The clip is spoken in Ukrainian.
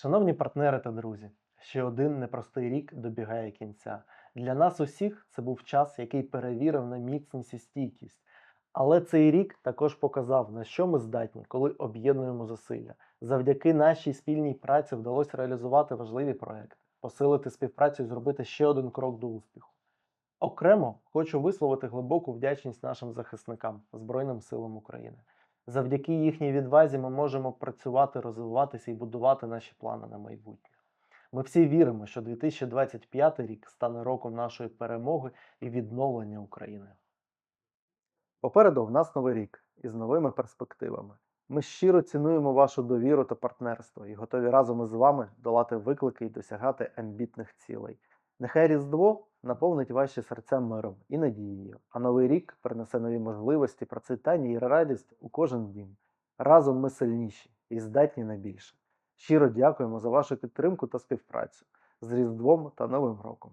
Шановні партнери та друзі, ще один непростий рік добігає кінця. Для нас усіх це був час, який перевірив на міцність і стійкість. Але цей рік також показав, на що ми здатні, коли об'єднуємо зусилля. Завдяки нашій спільній праці вдалося реалізувати важливі проекти, посилити співпрацю і зробити ще один крок до успіху. Окремо хочу висловити глибоку вдячність нашим захисникам Збройним силам України. Завдяки їхній відвазі ми можемо працювати, розвиватися і будувати наші плани на майбутнє. Ми всі віримо, що 2025 рік стане роком нашої перемоги і відновлення України. Попереду в нас новий рік із новими перспективами. Ми щиро цінуємо вашу довіру та партнерство і готові разом із вами долати виклики і досягати амбітних цілей. Нехай Різдво наповнить ваші серця миром і надією, а новий рік принесе нові можливості, процвітання і радість у кожен дім. Разом ми сильніші і здатні на більше. Щиро дякуємо за вашу підтримку та співпрацю з Різдвом та Новим роком.